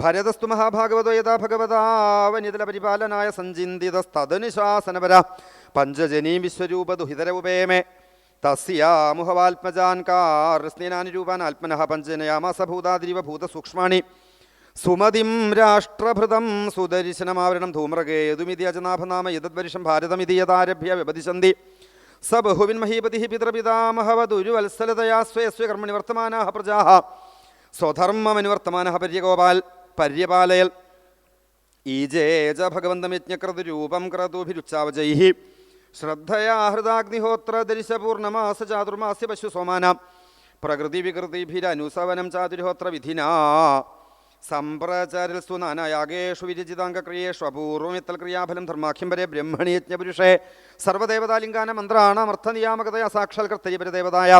ഭരതസ്തു മഹാഭാഗവതോ യഥാ ഭഗവതാവനിതല പരിപാലനായ സഞ്ചിന്തിതസ്തനുശാസനപര പഞ്ചജനീ വിശ്വരൂപ ദുഹിതര ഉപേമേ തസ്യാമുഹവാത്മജാൻ കാർസ്നേനാനുരൂപാൻ ആത്മനഃ ഭൂതസൂക്ഷ്മാണി സുമതിം രാഷ്ട്രഭൃതം സുദർശനമാവരണം ധൂമ്രകേതുമിതി അജനാഭനാമ യദ്വരിഷം ഭാരതമിതി യഥാരഭ്യ വ്യപതിശന്തി. സ ബഹുവിൻ മഹീപതി പിതൃപിതാമഹവതുരുവത്സലതയാ സ്വേ സ്വേ കർമ്മണി വർത്തമാനാ പ്രജാ സ്വധർമ്മമനുവർത്തമാന പര്യഗോപാൽ. പര്യപാലയൽ. ഈജേജ ഭഗവന്തം യജ്ഞക്രതുരൂപം ക്രതുഭിരുച്ചാവജൈ ശ്രദ്ധയാ ഹൃദാഗ്നിഹോത്ര ദരിശപൂർണമാസ ചാതുർമാസ്യ പശു സോമാന പ്രകൃതി വികൃതിഭിരനുസവനം ചാതുർഹോത്ര വിധിനാ. സമ്പ്രചരൽസ്തു നാനായാഗേഷു വിരചിതാംഗക്രിയേഷു അപൂർവമിത്തൽ ക്രിയാഫലം ധർമാഖ്യംബരെ ബ്രഹ്മണി യജ്ഞപുരുഷേ സർവദേവതാലിംഗാന മന്ത്രാണമർത്ഥനിയാമകതയ സാക്ഷാൽ കർത്തരിപരദേവതായ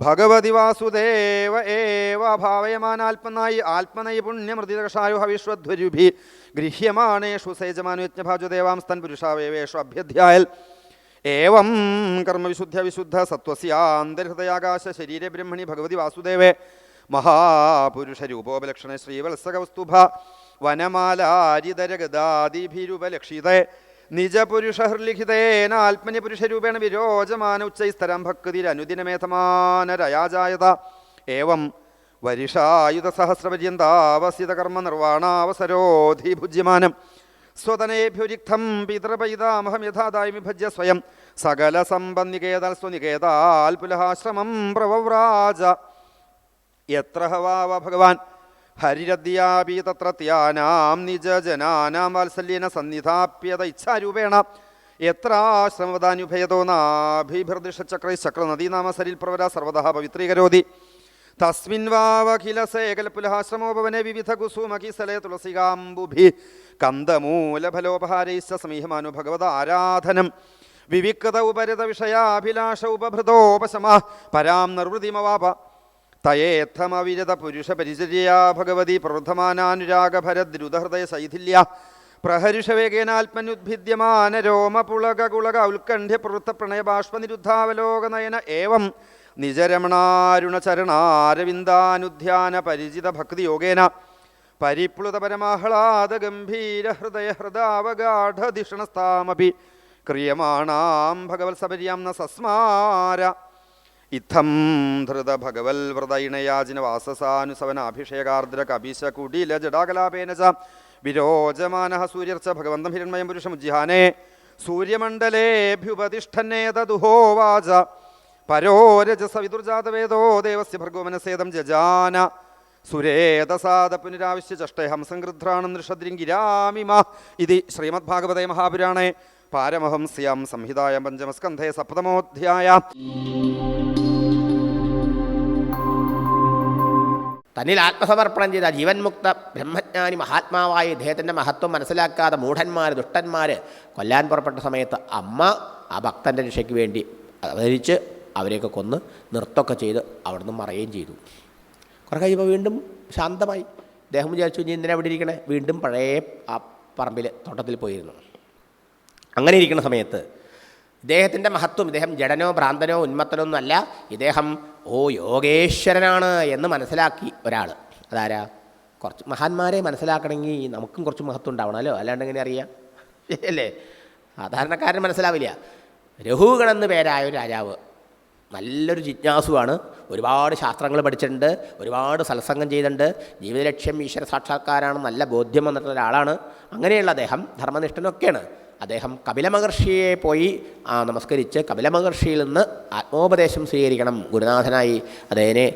ഭഗവതി വാസുദേവ ഏവ ഭാവയമാനാത്മനായി ആത്മനൈപുണ്യമൃതികഷായു ഹവിശ്വധ്വരുഭി ഗൃഹ്യമാണേഷു സേജമാനു യജ്ഞഭാജുദേവാംസ്തൻ പുരുഷാവേവേഷു അഭ്യധ്യായൽ. ഏവം കർമ്മവിശുദ്ധ വിശുദ്ധ സത്വസ്യാന്തർഹൃദയാകാശ ശരീര ബ്രഹ്മണി ഭഗവതി വാസുദേവേ മഹാപുരുഷരൂപോപലക്ഷണ ശ്രീവത്സകവസ്തുഭ വനമാലാരിതരഗദാദിഭിരുപലക്ഷിതേ. നിജപുരുഷഹൃലിഖിതേന ആത്മനി പുരുഷരൂപേണ വിരോചമാന ഉച്ചൈസ്തരം ഭക്തിരനുദിനമേധമാനരയാജായത ഏവം വരിഷായുധ സഹസ്രപര്യന്താവസിത കർമ്മ നിർവാണാവസരോധിഭുജ്യമാനം സ്വതനേഭ്യുരിക്തം പിതൃപൈതാമഹം യഥാദായി വിഭജ്യ സ്വയം. സകല സമ്പന്നികേതാൽ സ്വനികേതാൽ പുലഹാശ്രമം പ്രവവ്രാജ. എത്ര ഹവാവ ഭഗവാൻ? ഹരിരദ്യാപി തത്രത്യാനാം നിജജനാനാം വാത്സല്യേന സന്നിധാപ്യത ഇച്ഛാരൂപേണ. എത്ര എത്രാശ്രമവദാനുഭയതോ നാഭിഭൃദൃഷചക്രൈശ്ചക്ര നദീനാമ സരിൽ പ്രവര സർവതഃ പവിത്രീകരോതി. തസ്മിൻ വാവഖിലസേകലപുലഹാശ്രമോപവനെ വിവിധ കുസുമകിസലേ തുളസികാംബുഭി. കന്ദമൂലഫലോപഹാരൈശ്ച സമീഹമാനു ഭഗവത ആരാധനം. വിവിക്ത ഉപരിത വിഷയാഭിലാഷ ഉപഭൃതോപശമ പരാം നിർവൃതിമവാപ. തയേത്തമവിരത പുരുഷ പരിചര്യാ ഭഗവതി പ്രവൃദ്ധമാനാനുരാഗഭരദ്രുതഹൃദയ ശൈഥില്യ പ്രഹരുഷവേഗേനാത്മനുദ്ഭിദ്യമാന രോമപുളക കുളക ഉത്കണ്ഠ്യ പ്രവൃത്ത പ്രണയബാഷ്പനിരുദ്ധാവലോകനയന ഏവം നിജരമണാരുണചരണാരവിന്ദാനുധ്യാന പരിചിത ഭക്തിയോഗേന പരിപ്ലുത പരമാഹ്ലാദ ഗംഭീര ഹൃദയ ഹൃദാവഗാഠധിഷണസ്ഥാമപി ക്രിയമാണാം ഭഗവത്സപര്യാം ന സസ്മാര ഇത്തം ധൃത ഭഗവൽ വ്രതയിണയാജിന വാസസാനുസവനാഭിഷേകാർദ്ര കപീശ കുടില ജടാകലാപേന ച വിരോചമാന സൂര്യർച്ച ഭഗവന്തം ഹിരൺമയം പുരുഷമുജ്ജിഹാനേ പരോരജ വിദുർജാതവേദോ ദേവസ്യ ഭർഗോമനസേദം ജജാന. സുരേതസാദ പുനരാവശ്യ ചഷ്ടേ ഹംസംഗൃധ്രാണം നൃഷദ്രിങ്കിരാമിമ ഇതി ശ്രീമദ്ഭാഗവതേ മഹാപുരാണേ. പാരമഹംസ്യാം സംഹിതായ പഞ്ചമസ്കന്ധേ സപ്തമോധ്യായ. തന്നിൽ ആത്മസമർപ്പണം ചെയ്ത ജീവൻ മുക്ത ബ്രഹ്മജ്ഞാനി മഹാത്മാവായ ഇദ്ദേഹത്തിന്റെ മഹത്വം മനസ്സിലാക്കാതെ മൂഢന്മാർ ദുഷ്ടന്മാർ കൊല്ലാൻ പുറപ്പെട്ട സമയത്ത് അമ്മ ആ ഭക്തന്റെ രക്ഷയ്ക്ക് വേണ്ടി അവതരിച്ച് അവരെയൊക്കെ കൊന്ന് നൃത്തമൊക്കെ ചെയ്ത് അവിടുന്ന് മറയുകയും ചെയ്തു. കുറേ കഴിയുമ്പോൾ വീണ്ടും ശാന്തമായി. അദ്ദേഹം വിചാരിച്ചു ഇനി എന്തിനാ ഇവിടെ ഇരിക്കണേ? വീണ്ടും പഴയ ആ പറമ്പിൽ തോട്ടത്തിൽ പോയിരുന്നു. അങ്ങനെ ഇരിക്കുന്ന സമയത്ത് ഇദ്ദേഹത്തിന്റെ മഹത്വം ഇദ്ദേഹം ജഡനോ ഭ്രാന്തനോ ഉന്മത്തനോ ഒന്നുമല്ല ഇദ്ദേഹം ഓ യോഗേശ്വരനാണ് എന്ന് മനസ്സിലാക്കി ഒരാൾ അതാരാ? കുറച്ച് മഹാന്മാരെ മനസ്സിലാക്കണമെങ്കിൽ നമുക്കും കുറച്ച് മഹത്വം ഉണ്ടാവണമല്ലോ അല്ലാണ്ട് എങ്ങനെ അറിയാം? അല്ലേ? സാധാരണക്കാരന് മനസ്സിലാവില്ല. രഘുഗൺ പേരായ ഒരു രാജാവ് നല്ലൊരു ജിജ്ഞാസുവാണ്. ഒരുപാട് ശാസ്ത്രങ്ങൾ പഠിച്ചിട്ടുണ്ട് ഒരുപാട് സത്സംഗം ചെയ്തിട്ടുണ്ട്. ജീവിതലക്ഷ്യം ഈശ്വര സാക്ഷാത്കാരാണ് നല്ല ബോധ്യം വന്നിട്ടുള്ള ഒരാളാണ്. അങ്ങനെയുള്ള അദ്ദേഹം ധർമ്മനിഷ്ഠനൊക്കെയാണ്. അദ്ദേഹം കപില മഹർഷിയെ പോയി നമസ്കരിച്ച് കപില മഹർഷിയിൽ നിന്ന് ആത്മോപദേശം സ്വീകരിക്കണം. ഗുരുനാഥനായി അദ്ദേഹനെ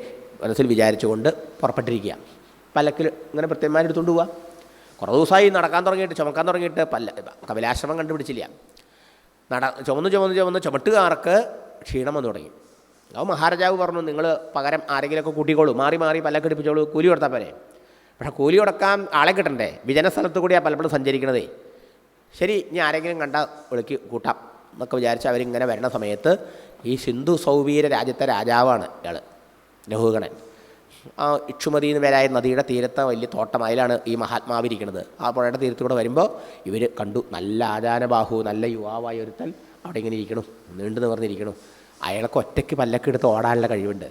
മനസ്സിൽ വിചാരിച്ചുകൊണ്ട് പുറപ്പെട്ടിരിക്കുക. പല്ലക്കിൽ ഇങ്ങനെ ഭൃത്യന്മാരെടുത്തുകൊണ്ട് പോവുക കുറേ ദിവസമായി നടക്കാൻ തുടങ്ങിയിട്ട് ചുമക്കാൻ തുടങ്ങിയിട്ട് പല്ല കപിലാശ്രമം കണ്ടുപിടിച്ചില്ല. നട ചുമന്ന് ചുമന്ന് ചുമന്ന് ചുമട്ടുകാർക്ക് ക്ഷീണം വന്നു തുടങ്ങി. അപ്പോൾ മഹാരാജാവ് പറഞ്ഞു നിങ്ങൾ പകരം ആരെങ്കിലുമൊക്കെ കൂട്ടിക്കോളൂ. മാറി മാറി പല്ലക്കെടുപ്പിച്ചോളൂ കൂലി കൊടുത്താൽ പോരെ. പക്ഷേ കൂലി കൊടുക്കാൻ ആളെ കിട്ടണ്ടേ? വിജന സ്ഥലത്ത് കൂടിയാണ് പലപ്പോഴും സഞ്ചരിക്കണതേ. ശരി ഇനി ആരെങ്കിലും കണ്ട വിളിക്ക് കൂട്ടാം. എന്നൊക്കെ വിചാരിച്ച് അവരിങ്ങനെ വരുന്ന സമയത്ത് ഈ സിന്ധു സൗവീര രാജ്യത്തെ രാജാവാണ് ഇയാൾ ലഹുഗണൻ ആ ഇക്ഷുമതി എന്ന് പേരായ നദിയുടെ തീരത്തെ വലിയ തോട്ടം അതിലാണ് ഈ മഹാത്മാവിരിക്കുന്നത് ആ പുഴയുടെ തീരത്തൂടെ വരുമ്പോൾ ഇവർ കണ്ടു നല്ല ആചാരബാഹു നല്ല യുവാവായ ഒരുത്തൻ അവിടെ ഇങ്ങനെ ഇരിക്കണം നീണ്ടു നിവർന്നിരിക്കണം. അയാൾക്ക് ഒറ്റയ്ക്ക് പല്ലൊക്കെ എടുത്ത് ഓടാനുള്ള കഴിവുണ്ട്.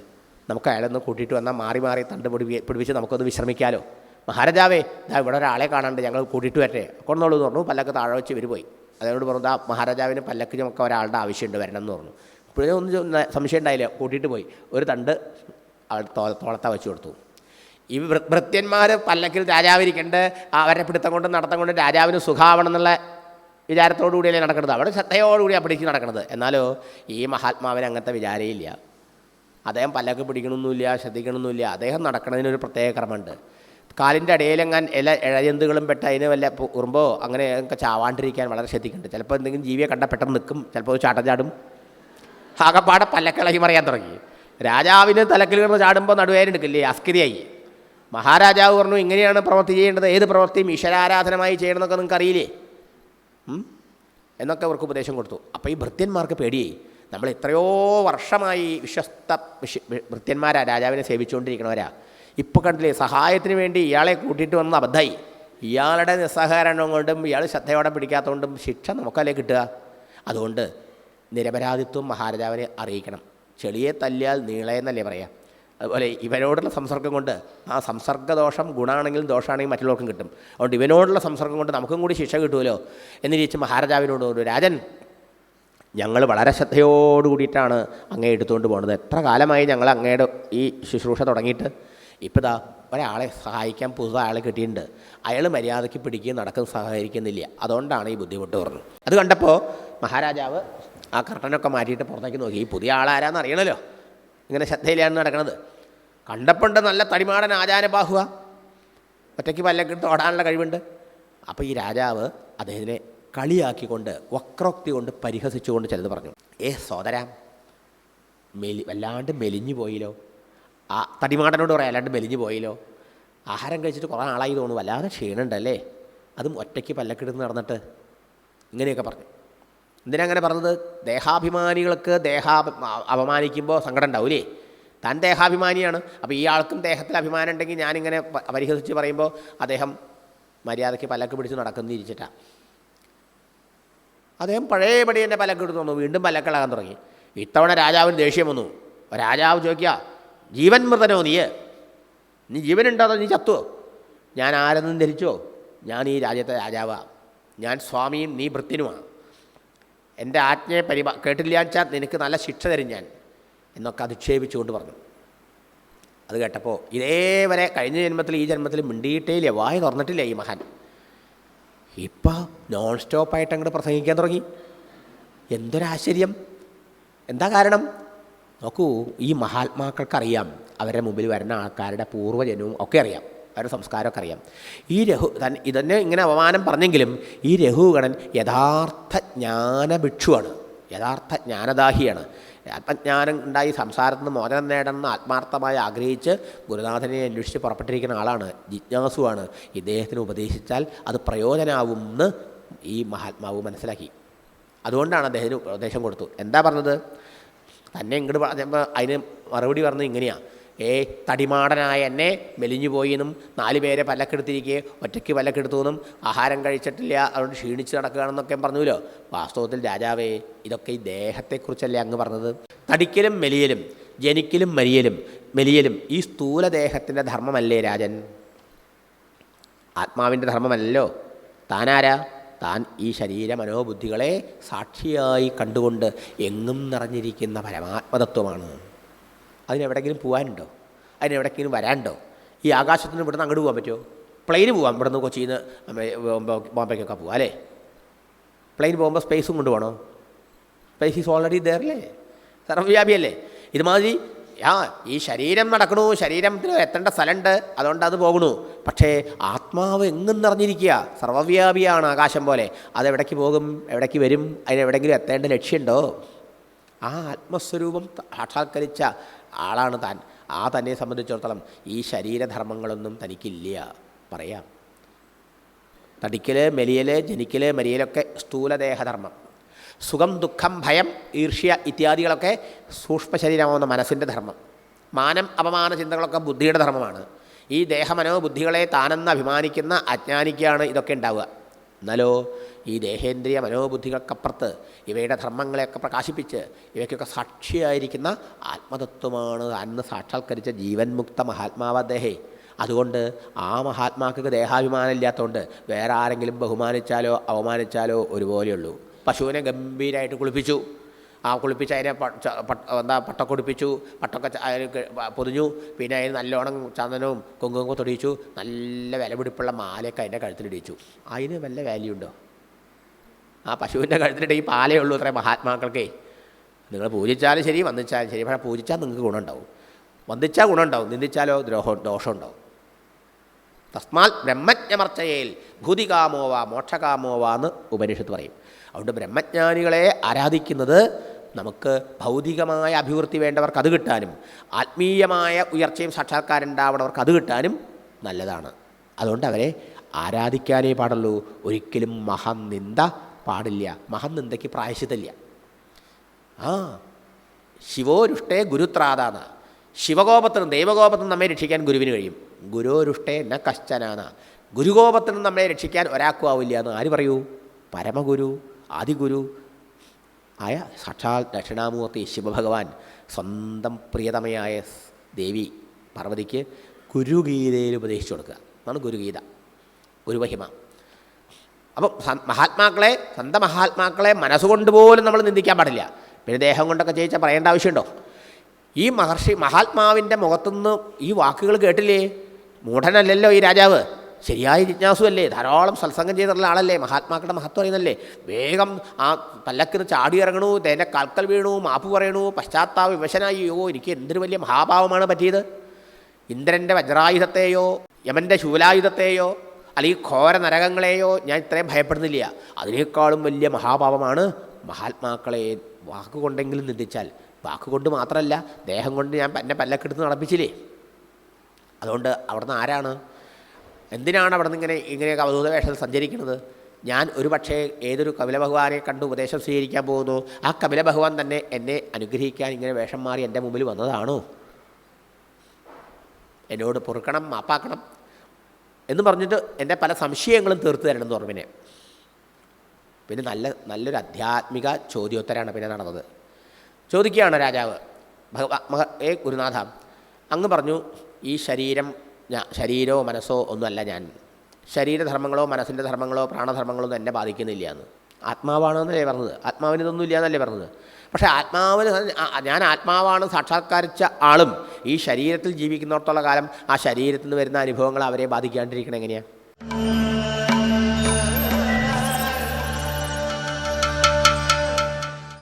നമുക്ക് അയാളൊന്ന് കൂട്ടിയിട്ട് വന്നാൽ മാറി മാറി തണ്ട് പിടിപ്പി പിടിപ്പിച്ച് നമുക്കൊന്ന് വിശ്രമിക്കാമല്ലോ മഹാരാജാവേ ഇതാ ഇവിടെ ഒരാളെ കാണാണ്ട് ഞങ്ങൾ കൂട്ടിയിട്ട് വരട്ടെ. കൊണ്ടോളൂ എന്ന് പറഞ്ഞു പല്ലക്ക് താഴെ വെച്ച് ഇവർ പോയി. അതിനോട് പറഞ്ഞു ആ മഹാരാജാവിന് പല്ലക്ക് നമുക്ക് ഒരാളുടെ ആവശ്യമുണ്ട് വരണം എന്ന് പറഞ്ഞു. ഇപ്പോഴേ ഒന്നും സംശയം ഉണ്ടായില്ല കൂട്ടിയിട്ട് പോയി. ഒരു തണ്ട് തോളത്ത വെച്ച് കൊടുത്തു. ഈ വൃ- ഭൃത്യന്മാർ പല്ലക്കിൽ രാജാവിരിക്കേണ്ട അവരെ പിടുത്തം കൊണ്ട് നടത്തം കൊണ്ട് രാജാവിന് സുഖാവണം എന്നുള്ള വിചാരത്തോടു കൂടിയല്ലേ നടക്കുന്നത്. അവിടെ ശ്രദ്ധയോടുകൂടിയാണ് പിടിച്ച് നടക്കുന്നത് എന്നാലോ ഈ മഹാത്മാവിന് അങ്ങനത്തെ വിചാരയില്ല. അദ്ദേഹം പല്ലക്ക് പിടിക്കണമെന്നില്ല ശ്രദ്ധിക്കണമെന്നില്ല അദ്ദേഹം നടക്കുന്നതിനൊരു പ്രത്യേക ക്രമമുണ്ട് കാലിന്റെ അടയിലെങ്ങാൻ എല്ലാ ഇഴജന്തുക്കളും പെട്ട് അതിന് വല്ല ഉറുമ്പോ അങ്ങനെ ചാവാണ്ടിരിക്കാൻ വളരെ ശ്രദ്ധിക്കുന്നുണ്ട്. ചിലപ്പോൾ എന്തെങ്കിലും ജീവിയെ കണ്ട പെട്ടെന്ന് നിൽക്കും ചിലപ്പോൾ ചാട്ടം ചാടും. ആകപ്പാടെ പല്ലക്കിളകി മറിയാൻ തുടങ്ങി. രാജാവിന് തലക്കിൽ കിടന്ന് ചാടുമ്പോൾ നടുവേരെടുക്കില്ലേ അസ്കിരിയായി മഹാരാജാവ് പറഞ്ഞു ഇങ്ങനെയാണ് പ്രവൃത്തി ചെയ്യേണ്ടത്. ഏത് പ്രവൃത്തിയും ഈശ്വരാരാധനമായി ചെയ്യണമെന്നൊക്കെ നിങ്ങൾക്ക് അറിയില്ലേ? എന്നൊക്കെ അവർക്ക് ഉപദേശം കൊടുത്തു. അപ്പോൾ ഈ ഭൃത്യന്മാർക്ക് പേടിയായി. നമ്മൾ എത്രയോ വർഷമായി വിശ്വസ്ത വിശ്വ ഭൃത്യന്മാരാ രാജാവിനെ സേവിച്ചുകൊണ്ടിരിക്കണവരാ. ഇപ്പോൾ കണ്ടില്ലേ സഹായത്തിന് വേണ്ടി ഇയാളെ കൂട്ടിയിട്ട് വന്ന അബദ്ധമായി ഇയാളുടെ നിസ്സഹകരണം കൊണ്ടും ഇയാൾ ശ്രദ്ധയോടെ പിടിക്കാത്തതുകൊണ്ടും ശിക്ഷ നമുക്കല്ലേ കിട്ടുക? അതുകൊണ്ട് നിരപരാധിത്വം മഹാരാജാവിനെ അറിയിക്കണം. ചെളിയെ തല്ലിയാൽ നീളയെന്നല്ലേ പറയാം? അതുപോലെ ഇവനോടുള്ള സംസർഗം കൊണ്ട് ആ സംസർഗദോഷം ഗുണമാണെങ്കിലും ദോഷമാണെങ്കിലും മറ്റുള്ളവർക്കും കിട്ടും. അതുകൊണ്ട് ഇവനോടുള്ള സംസർഗം കൊണ്ട് നമുക്കും കൂടി ശിക്ഷ കിട്ടുമല്ലോ എന്ന് ചോദിച്ച് മഹാരാജാവിനോട് ഒരു രാജൻ ഞങ്ങൾ വളരെ ശ്രദ്ധയോട് കൂടിയിട്ടാണ് അങ്ങേ എടുത്തുകൊണ്ട് പോകുന്നത് എത്ര കാലമായി ഞങ്ങൾ അങ്ങയുടെ ഈ ശുശ്രൂഷ തുടങ്ങിയിട്ട്? ഇപ്പോൾ ഇതാ ഒരാളെ സഹായിക്കാൻ പുതുതായ ആളെ കിട്ടിയിട്ടുണ്ട്. അയാൾ മര്യാദയ്ക്ക് പിടിക്കുകയും നടക്കുന്ന സഹകരിക്കുന്നില്ല. അതുകൊണ്ടാണ് ഈ ബുദ്ധിമുട്ട് പറഞ്ഞത് അത് കണ്ടപ്പോൾ മഹാരാജാവ് ആ കർട്ടനൊക്കെ മാറ്റിയിട്ട് പുറത്തേക്ക് നോക്കി. ഈ പുതിയ ആളാരാന്ന് അറിയണമല്ലോ ഇങ്ങനെ ശ്രദ്ധയിലാണ് നടക്കുന്നത് കണ്ടപ്പോണ്ട് നല്ല തടിമാടൻ ആചാരബാഹുവ. ഒറ്റയ്ക്ക് പല്ലക്കിട്ട് ഓടാനുള്ള കഴിവുണ്ട്. അപ്പോൾ ഈ രാജാവ് അദ്ദേഹത്തിനെ കളിയാക്കിക്കൊണ്ട് വക്രോക്തി കൊണ്ട് പരിഹസിച്ചുകൊണ്ട് ചിലത് പറഞ്ഞു. ഏ സോദര മെലി വല്ലാണ്ട് മെലിഞ്ഞു പോയില്ലോ ആ തടിമാടനോട് പറയാം അല്ലാണ്ട് മെലിഞ്ഞു പോയല്ലോ. ആഹാരം കഴിച്ചിട്ട് കുറേ ആളായി തോന്നും വല്ലാതെ ക്ഷീണമുണ്ടല്ലേ? അതും ഒറ്റയ്ക്ക് പല്ലക്കിടുന്ന് നടന്നിട്ട്. ഇങ്ങനെയൊക്കെ പറഞ്ഞു. എന്തിനാ അങ്ങനെ പറഞ്ഞത്? ദേഹാഭിമാനികൾക്ക് ദേഹാ അപമാനിക്കുമ്പോൾ സങ്കടം ഉണ്ടാവൂലേ? താൻ ദേഹാഭിമാനിയാണ്. അപ്പോൾ ഈ ആൾക്കും ദേഹത്തിൽ അഭിമാനം ഉണ്ടെങ്കിൽ ഞാനിങ്ങനെ പരിഹസിച്ച് പറയുമ്പോൾ അദ്ദേഹം മര്യാദയ്ക്ക് പല്ലക്ക് പിടിച്ച് നടക്കുന്നിരിച്ചിട്ടാണ് അദ്ദേഹം പഴയപടി എന്റെ പല്ലക്ക് എടുത്ത് വന്നു വീണ്ടും പല്ലക്കിളകാൻ തുടങ്ങി. ഇത്തവണ രാജാവിന് ദേഷ്യം വന്നു. രാജാവ് ചോദിക്കുക ജീവൻ മൃതനോ നീ നീ ജീവനുണ്ടോ അതോ നീ ചത്തുവോ? ഞാൻ ആരെന്നും ധരിച്ചോ? ഞാൻ ഈ രാജ്യത്തെ രാജാവാണ് ഞാൻ സ്വാമിയും നീ ഭൃത്യനുമാണ് എന്റെ ആജ്ഞയെ പരിപാ കേട്ടില്ല വെച്ചാൽ നിനക്ക് നല്ല ശിക്ഷ തരും ഞാൻ. എന്നൊക്കെ അധിക്ഷേപിച്ചുകൊണ്ട് പറഞ്ഞു. അത് കേട്ടപ്പോൾ ഇതേവരെ കഴിഞ്ഞ ജന്മത്തിൽ ഈ ജന്മത്തിൽ മിണ്ടിയിട്ടേ ഇല്ല വായ തുറന്നിട്ടില്ല ഈ മഹാൻ. ഇപ്പോൾ നോൺ സ്റ്റോപ്പായിട്ട് അങ്ങോട്ട് പ്രസംഗിക്കാൻ തുടങ്ങി. എന്തൊരാശ്ചര്യം. എന്താ കാരണം? നോക്കൂ ഈ മഹാത്മാക്കൾക്ക് അറിയാം അവരുടെ മുമ്പിൽ വരുന്ന ആൾക്കാരുടെ പൂർവജനവും ഒക്കെ അറിയാം അവരുടെ സംസ്കാരമൊക്കെ അറിയാം. ഈ രഹു തൻ ഇതന്നെ ഇങ്ങനെ അപമാനം പറഞ്ഞെങ്കിലും ഈ രഘുഗണൻ യഥാർത്ഥ ജ്ഞാനഭിക്ഷുവാണ് യഥാർത്ഥ ജ്ഞാനദാഹിയാണ്. ആത്മജ്ഞാനം ഉണ്ടായി സംസാരത്തിൽ നിന്ന് മോചനം നേടണമെന്ന് ആത്മാർത്ഥമായി ആഗ്രഹിച്ച് ഗുരുനാഥനെ അന്വേഷിച്ച് പുറപ്പെട്ടിരിക്കുന്ന ആളാണ് ജിജ്ഞാസുവാണ്. ഇദ്ദേഹത്തിന് ഉപദേശിച്ചാൽ അത് പ്രയോജനാവും എന്ന് ഈ മഹാത്മാവ് മനസ്സിലാക്കി. അതുകൊണ്ടാണ് അദ്ദേഹത്തിന് ഉപദേശം കൊടുത്തു. എന്താ പറഞ്ഞത്? തന്നെ ഇങ്ങോട്ട് പറഞ്ഞപ്പോൾ അതിന് മറുപടി പറഞ്ഞത് ഇങ്ങനെയാണ് ഏ തടിമാടനായ എന്നെ മെലിഞ്ഞു പോയിന്നും നാല് പേരെ പല്ലക്കെടുത്തിരിക്കെ ഒറ്റയ്ക്ക് പല്ലക്കെടുത്തു എന്നും ആഹാരം കഴിച്ചിട്ടില്ല അതുകൊണ്ട് ക്ഷീണിച്ച് നടക്കുകയാണെന്നൊക്കെ പറഞ്ഞുല്ലോ വാസ്തവത്തിൽ രാജാവേ ഇതൊക്കെ ഈ ദേഹത്തെക്കുറിച്ചല്ലേ അങ്ങ് പറഞ്ഞത്? തടിക്കലും മെലിയലും ജനിക്കലും മരിയലും മെലിയലും ഈ സ്ഥൂലദേഹത്തിന്റെ ധർമ്മമല്ലേ രാജൻ? ആത്മാവിന്റെ ധർമ്മമല്ലല്ലോ. താനാരാ? താൻ ഈ ശരീര മനോബുദ്ധികളെ സാക്ഷിയായി കണ്ടുകൊണ്ട് എങ്ങും നിറഞ്ഞിരിക്കുന്ന പരമാത്മതത്വമാണ്. അതിനെവിടെങ്കിലും പോകാനുണ്ടോ അതിനെവിടെങ്കിലും വരാനുണ്ടോ? ഈ ആകാശത്തിന് ഇവിടുന്ന് അങ്ങോട്ട് പോകാൻ പറ്റുമോ? പ്ലെയിന് പോകാം ഇവിടുന്ന് കൊച്ചിയിൽ നിന്ന് ബോംബേക്കൊക്കെ പോകാം അല്ലേ? പ്ലെയിൻ പോകുമ്പോൾ സ്പേസും കൊണ്ടുപോകണോ? സ്പേസ് ഈസ് ഓൾറെഡി ദയറല്ലേ സർവവ്യാപിയല്ലേ ഇതുമാതിരി ആ ഈ ശരീരം നടക്കണു ശരീരത്തിൽ എത്തേണ്ട സ്ഥലമുണ്ട് അതുകൊണ്ട് അത് പോകണു പക്ഷേ ആത്മാവ് എങ്ങും നിറഞ്ഞിരിക്കുക സർവവ്യാപിയാണ് ആകാശം പോലെ. അതെവിടേക്ക് പോകും? എവിടേക്ക് വരും? അതിനെവിടെങ്കിലും എത്തേണ്ട ലക്ഷ്യമുണ്ടോ? ആ ആത്മസ്വരൂപം സാക്ഷാത്കരിച്ച ആളാണ് താൻ. ആ തന്നെ സംബന്ധിച്ചിടത്തോളം ഈ ശരീരധർമ്മങ്ങളൊന്നും തനിക്കില്ല. പറയാം. തടിക്കൽ മെലിയൽ ജനിക്കൽ മരിയലൊക്കെ സ്ഥൂലദേഹധർമ്മം. സുഖം ദുഃഖം ഭയം ഈർഷ്യ ഇത്യാദികളൊക്കെ സൂക്ഷ്മ ശരീരമാവുന്ന മനസ്സിന്റെ ധർമ്മം. മാനം അപമാന ചിന്തകളൊക്കെ ബുദ്ധിയുടെ ധർമ്മമാണ്. ഈ ദേഹമനോ ബുദ്ധികളെ താനെന്ന് അഭിമാനിക്കുന്ന അജ്ഞാനിക്കാണ് ഇതൊക്കെ ഉണ്ടാവുക. എന്നാലോ ഈ ദേഹേന്ദ്രിയ മനോബുദ്ധികൾക്കപ്പുറത്ത് ഇവയുടെ ധർമ്മങ്ങളെയൊക്കെ പ്രകാശിപ്പിച്ച് ഇവയ്ക്കൊക്കെ സാക്ഷിയായിരിക്കുന്ന ആത്മതത്വമാണ് അന്ന് സാക്ഷാത്കരിച്ച ജീവൻ മുക്ത മഹാത്മാവ് അദ്ദേഹേ. അതുകൊണ്ട് ആ മഹാത്മാക്കൾക്ക് ദേഹാഭിമാനം ഇല്ലാത്തതുകൊണ്ട് വേറെ ആരെങ്കിലും ബഹുമാനിച്ചാലോ അവമാനിച്ചാലോ ഒരുപോലെയുള്ളൂ. പശുവിനെ ഗംഭീരമായിട്ട് കുളിപ്പിച്ചു. ആ കുളിപ്പിച്ച് അതിനെ എന്താ പട്ടൊക്കെ കുടിപ്പിച്ചു പട്ടൊക്കെ പൊതിഞ്ഞു. പിന്നെ അതിന് നല്ലോണം ചന്ദനവും കുങ്കുമൊക്കെ തൊടിയിച്ചു. നല്ല വിലപിടിപ്പുള്ള മാലയൊക്കെ അതിന്റെ കഴുത്തിലിടിച്ചു. അതിന് വല്ല വാല്യൂ ഉണ്ടോ? ആ പശുവിന്റെ കഴുത്തിലിട്ട് ഈ പാലേ ഉള്ളൂ അത്രേ മഹാത്മാക്കൾക്കേ. നിങ്ങൾ പൂജിച്ചാലും ശരി വന്നിച്ചാലും ശരി. പക്ഷേ പൂജിച്ചാൽ നിങ്ങൾക്ക് ഗുണമുണ്ടാവും. വന്ദിച്ചാൽ ഗുണമുണ്ടാവും. നിന്ദിച്ചാലോ ദ്രോഹം ദോഷമുണ്ടാവും. തസ്മാൽ ബ്രഹ്മജ്ഞമർച്ചയിൽ ഭൂതികാമോവാ മോക്ഷകാമോവാ എന്ന് ഉപനിഷത്ത് പറയും. അതുകൊണ്ട് ബ്രഹ്മജ്ഞാനികളെ ആരാധിക്കുന്നത് നമുക്ക് ഭൗതികമായ അഭിവൃദ്ധി വേണ്ടവർക്ക് അത് കിട്ടാനും ആത്മീയമായ ഉയർച്ചയും സാക്ഷാത്കാരുണ്ടാവണവർക്ക് അത് കിട്ടാനും നല്ലതാണ്. അതുകൊണ്ട് അവരെ ആരാധിക്കാനേ പാടുള്ളൂ. ഒരിക്കലും മഹനിന്ദ പാടില്ല. മഹനിന്ദയ്ക്ക് പ്രായശിതല്ല ആ ശിവോരുഷ്ടേ ഗുരുത്രാതാന ശിവകോപത്തിനും ദൈവകോപത്തിനും നമ്മെ രക്ഷിക്കാൻ ഗുരുവിന് കഴിയും. ഗുരോരുഷ്ടേ ന കശ്ചനാന. ഗുരുകോപത്തിനും നമ്മളെ രക്ഷിക്കാൻ ഒരാൾക്കും ആവില്ല എന്ന് ആര് പറയൂ? പരമഗുരു. ആദിഗുരു ആയ സാക്ഷാൽ ദക്ഷിണാമൂർത്തി ശിവഭഗവാൻ സ്വന്തം പ്രിയതമയായ ദേവി പാർവതിക്ക് ഗുരുഗീതയിൽ ഉപദേശിച്ചു കൊടുക്കുക. അതാണ് ഗുരുഗീത. ഗുരുമഹിമ അപ്പം മഹാത്മാക്കളെ സ്വന്തം മഹാത്മാക്കളെ മനസ്സുകൊണ്ട് പോലും നമ്മൾ നിന്ദിക്കാൻ പാടില്ല. പിന്നെ ദേഹം കൊണ്ടൊക്കെ ജയിച്ചാൽ പറയേണ്ട ആവശ്യമുണ്ടോ? ഈ മഹർഷി മഹാത്മാവിന്റെ മുഖത്തുനിന്ന് ഈ വാക്കുകൾ കേട്ടില്ലേ? മൂഢനല്ലല്ലോ ഈ രാജാവ്. ശരിയായ ജിജ്ഞാസുവല്ലേ? ധാരാളം സത്സംഗം ചെയ്തിട്ടുള്ള ആളല്ലേ? മഹാത്മാക്കളുടെ മഹത്വം അറിയുന്നല്ലേ വേഗം ആ പല്ലക്കിന് ചാടി ഇറങ്ങണു തേന്റെ കാൽക്കൽ വീണു മാപ്പ് പറയണു പശ്ചാത്താപ വിവശനായി. യോ എനിക്ക് എന്തൊരു വലിയ മഹാഭാവമാണ് പറ്റിയത്? ഇന്ദ്രന്റെ വജ്രായുധത്തെയോ യമന്റെ ശൂലായുധത്തെയോ അല്ലെങ്കിൽ ഘോര നരകങ്ങളെയോ ഞാൻ ഇത്രയും ഭയപ്പെടുന്നില്ല. അതിനേക്കാളും വലിയ മഹാഭാവമാണ് മഹാത്മാക്കളെ വാക്കുകൊണ്ടെങ്കിലും നിന്ദിച്ചാൽ. വാക്കുകൊണ്ട് മാത്രമല്ല ദേഹം കൊണ്ട് ഞാൻ എന്നെ പല്ലക്കെടുത്ത് നടപ്പിച്ചില്ലേ? അതുകൊണ്ട് അവിടുന്ന് ആരാണ് എന്തിനാണ് അവിടെ നിന്ന് ഇങ്ങനെ ഇങ്ങനെയൊക്കെ അവധൂത വേഷത്തിൽ സഞ്ചരിക്കുന്നത്? ഞാൻ ഒരു പക്ഷേ ഏതൊരു കപില ഭഗവാനെ കണ്ട് ഉപദേശം സ്വീകരിക്കാൻ പോകുന്നു ആ കപില ഭഗവാൻ തന്നെ എന്നെ അനുഗ്രഹിക്കാൻ ഇങ്ങനെ വേഷം മാറി എന്റെ മുമ്പിൽ വന്നതാണോ? എന്നോട് പൊറുക്കണം മാപ്പാക്കണം എന്ന് പറഞ്ഞിട്ട് എന്റെ പല സംശയങ്ങളും തീർത്തു തരണം പറഞ്ഞു പിന്നെ നല്ല നല്ലൊരു ആധ്യാത്മിക ചോദ്യോത്തരാണ് പിന്നെ നടന്നത്. ചോദിക്കുകയാണ് രാജാവ് ഭഗവാ ഏ ഗുരുനാഥ അങ്ങ് പറഞ്ഞു ഈ ശരീരം ഞാ ശരീരമോ മനസ്സോ ഒന്നുമല്ല ഞാൻ. ശരീരധർമ്മങ്ങളോ മനസ്സിന്റെ ധർമ്മങ്ങളോ പ്രാണധർമ്മങ്ങളോ ഒന്നും എന്നെ ബാധിക്കുന്നില്ല എന്ന് ആത്മാവാണെന്നല്ലേ പറഞ്ഞത്. ആത്മാവിന് ഇതൊന്നും ഇല്ല എന്നല്ലേ പറഞ്ഞത്. പക്ഷേ ആത്മാവിന് ഞാൻ ആത്മാവാണ് സാക്ഷാത്കരിച്ച ആളും ഈ ശരീരത്തിൽ ജീവിക്കുന്നിടത്തോളം കാലം ആ ശരീരത്തിൽ നിന്ന് വരുന്ന അനുഭവങ്ങൾ അവരെ ബാധിക്കാണ്ടിരിക്കണം എങ്ങനെയാണ്